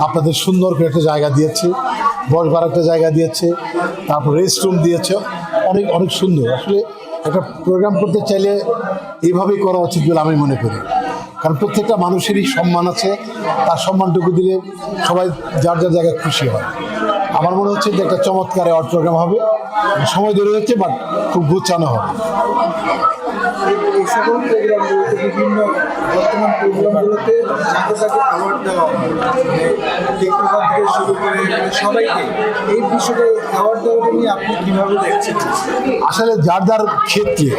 আপনাদের সুন্দর করে একটা জায়গা দিয়েছে বসবার একটা জায়গা দিয়েছে, তারপর রেস্ট রুম দিয়েছে, অনেক অনেক সুন্দর। আসলে একটা প্রোগ্রাম করতে চাইলে এইভাবেই করা উচিত বলে আমি মনে করি। কারণ প্রত্যেকটা মানুষেরই সম্মান আছে, তার সম্মানটুকু দিলে সবাই যার যার জায়গায় খুশি হয়। আমার মনে হচ্ছে যে একটা চমৎকার অ্যাওয়ার্ড প্রোগ্রাম হবে। সময় ধরে হচ্ছে বাট খুব গুছানো হবে। বর্তমান প্রোগ্রামগুলোতে যাকে তাকে অ্যাওয়ার্ড দেওয়া মানে থেকে শুরু করে মানে সবাইকে এই বিষয়ে অ্যাওয়ার্ড দেওয়াটা নিয়ে আপনি কীভাবে দেখছেন? আসলে যার যার ক্ষেত্রে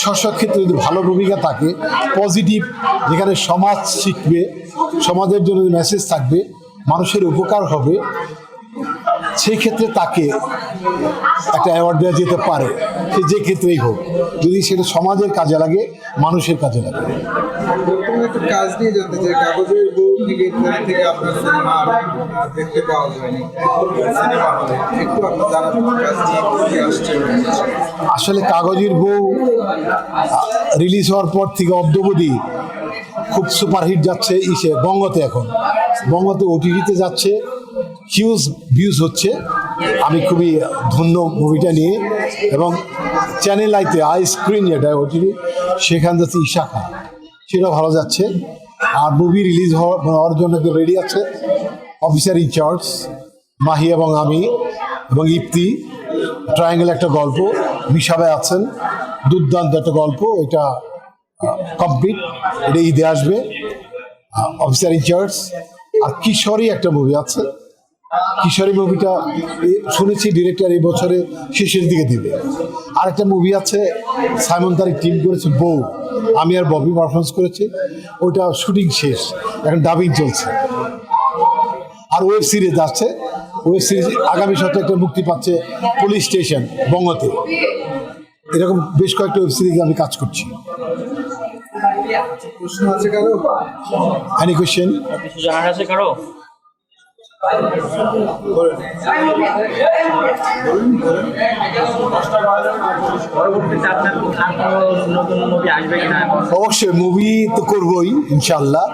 স্ব ক্ষেত্রে যদি ভালো ভূমিকা থাকে পজিটিভ যেখানে সমাজ শিখবে, সমাজের জন্য মেসেজ থাকবে, মানুষের উপকার হবে সেই ক্ষেত্রে তাকে একটা অ্যাওয়ার্ড দেওয়া যেতে পারে। সে যে ক্ষেত্রেই হোক। যদি সেটা সমাজের কাজে লাগে মানুষের কাজে লাগে। কাজ নিয়ে জানতে চাই কাগজের বউ থেকে থেকে আপনার সিনেমা দেখতে পাওয়া যায়নি। সিনেমা হলে একটু আপনি জানাবেন কাজ নিয়ে কি আসছে আসলে কাগজের বউ রিলিজ হওয়ার পর থেকে অব্দবধি খুব সুপারহিট যাচ্ছে ইসে বঙ্গতে এখন। বঙ্গতে ওটিভিতে যাচ্ছে। হিউজ ভিউজ হচ্ছে, আমি খুবই ধন্য মুভিটা নিয়ে। এবং চ্যানেল আইতে আই স্ক্রিন যেটা ওটিভি সেখান যাচ্ছে ঈশা খান সেটাও ভালো যাচ্ছে। আর মুভি রিলিজ হওয়ার জন্য রেডি আছে। অফিসার ইনচার্জ মাহি এবং আমি, এবং ইপ্তি। ট্রায়াঙ্গেল একটা গল্প মিশাবে আছেন। দুর্দান্ত একটা গল্প, এটা কমপ্লিট এটা ঈদে আসবে। অফিসার ইনচার্জ আর কিশোরী একটা মুভি আছে কিশোরী মুভিটা শুনেছি ডিরেক্টর এই বছরে শেষের দিকে দিবে। আর একটা মুভি আছে সাইমন তারিক টিম করেছে বউ। আমি আর ববি পারফরমেন্স করেছি ওইটা শুটিং শেষ এখন ডাবিং চলছে। আর ওয়েব সিরিজ আসছে ওয়েব সিরিজ আগামী সপ্তাহে একটা মুক্তি পাচ্ছে পুলিশ স্টেশন বঙ্গতে। এরকম বেশ কয়েকটা ওয়েব সিরিজে আমি কাজ করছি। প্রশ্ন আছে কারও? এনি কোয়েশ্চেন কিছু জানার আছে কারও? অবশ্যই মুভি তো করবই ইনশাল্লাহ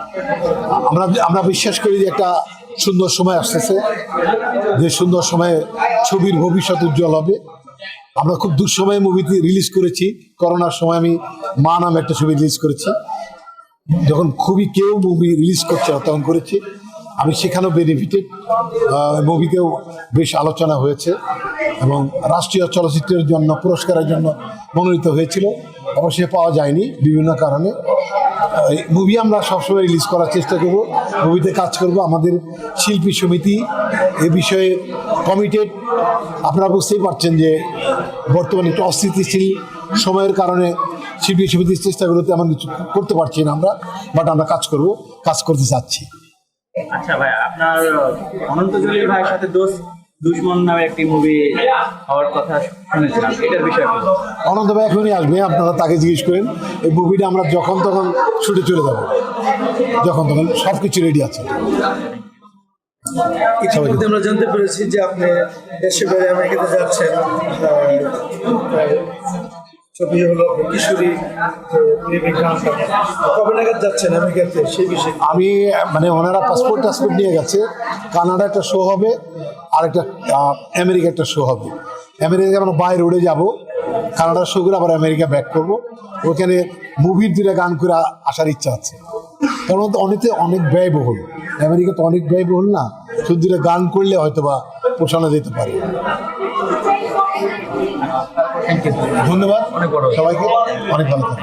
আমরা আমরা বিশ্বাস করি যে একটা সুন্দর সময় আসতেছে, যে সুন্দর সময়ে ছবির ভবিষ্যৎ উজ্জ্বল হবে। আমরা খুব দুঃসময়ে মুভিটি রিলিজ করেছি। করোনার সময় আমি মা নামে একটা ছবি রিলিজ করেছি। যখন খুবই কেউ মুভি রিলিজ করছে তখন করেছি। আমি সেখানেও বেনিফিটেড মুভিতেও বেশ আলোচনা হয়েছে এবং রাষ্ট্রীয় চলচ্চিত্রের জন্য, পুরস্কারের জন্য মনোনীত হয়েছিল। অবশ্যই পাওয়া যায়নি বিভিন্ন কারণে। মুভি আমরা সবসময় রিলিজ করার চেষ্টা করব মুভিতে কাজ করব। আমাদের শিল্পী সমিতি এ বিষয়ে কমিটেড আপনারা বুঝতেই পারছেন যে বর্তমানে একটু অস্থিতিশীল সময়ের কারণে শিল্পী সমিতির চেষ্টাগুলোতে আমরা কিছু করতে পারছি না আমরা বাট আমরা কাজ করব, কাজ করতে চাচ্ছি। আচ্ছা ভাই আপনার অনন্ত জলিল ভাইয়ের সাথে দোষ দুশ্মন নামে একটি মুভি হওয়ার কথা শুনেছিলাম এটার বিষয়ে অনন্ত ভাই এখনই আসবে আপনারা তাকে জিজ্ঞেস করেন এই মুভিটা আমরা যখন তখন ছুটে চলে যাব। যখন তখন সব কিছু রেডি আছে। ইতিমধ্যে আমরা জানতে পেরেছি যে আপনি দেশে বাইরে আমেরিকাতে যাচ্ছেন ছবি হলো কিশোরী কবে নাগাদ যাচ্ছেন আমেরিকাতে সেই বিষয়ে? আমি মানে ওনারা পাসপোর্ট টাসপোর্ট নিয়ে গেছে। কানাডা একটা শো হবে, আর একটা আমেরিকা একটা শো হবে। আমেরিকা আমরা বাই রোডে যাব। কানাডার শো করে আবার আমেরিকা ব্যাক করব। ওখানে মুভির দিলে গান করে আসার ইচ্ছা আছে। কারণ অনেকে অনেক ব্যয়বহুল। আমেরিকা তো অনেক ব্যয়বহুল না। শুধু গান করলে হয়তো বা পোষানো যেতে পারে। ধন্যবাদ অনেক বড়। সবাইকে। অনেক ভালো থাকবেন।